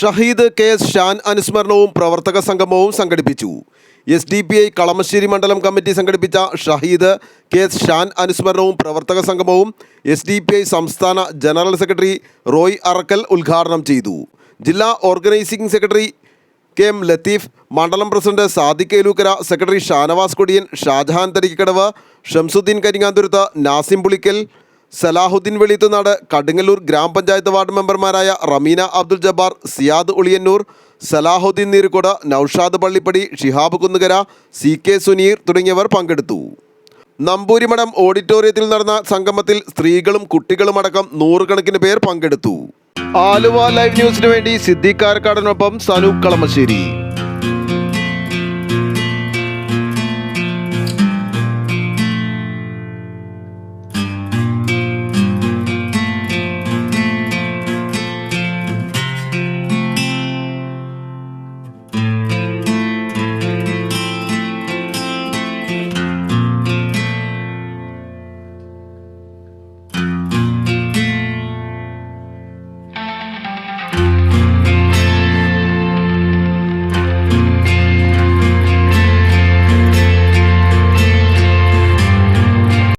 Shaheed K S Shaan അനുസ്മരണവും പ്രവർത്തക സംഗമവും സംഘടിപ്പിച്ചു. S D P I Kalamassery മണ്ഡലം കമ്മിറ്റി സംഘടിപ്പിച്ച ഷഹീദ് കെ എസ് ഷാൻ അനുസ്മരണവും പ്രവർത്തക സംഗമവും എസ് ഡി പി ഐ സംസ്ഥാന ജനറൽ സെക്രട്ടറി റോയ് അറക്കൽ ഉദ്ഘാടനം ചെയ്തു. ജില്ലാ organising secretary K M Latheef മണ്ഡലം പ്രസിഡന്റ് സാദിഖ് ഏലൂക്കര സെക്രട്ടറി ഷാനവാസ് കൊടിയൻ ഷാജഹാൻ തരിക്കടവ് ഷംസുദ്ദീൻ കരിങ്ങാന്തുരുത്ത് നാസിം പുളിക്കൽ സലാഹുദ്ദീൻ വെളിയത്തുനാട് കടുങ്ങല്ലൂർ ഗ്രാമപഞ്ചായത്ത് വാർഡ് മെമ്പർമാരായ റമീന അബ്ദുൽ ജബ്ബാർ സിയാദ് ഉളിയന്നൂർ സലാഹുദ്ദീൻ നീരുകോട് നൌഷാദ് പള്ളിപ്പടി ഷിഹാബ് കുന്നുകര സി കെ സുനീർ തുടങ്ങിയവർ പങ്കെടുത്തു. നമ്പൂരിമഠം ഓഡിറ്റോറിയത്തിൽ നടന്ന സംഗമത്തിൽ സ്ത്രീകളും കുട്ടികളും അടക്കം നൂറുകണക്കിന് പേർ പങ്കെടുത്തു. ആലുവ ലൈവ് ന്യൂസിനു വേണ്ടി സിദ്ദിഖ് കാരക്കാടനൊപ്പം സനൂപ് കളമശ്ശേരി.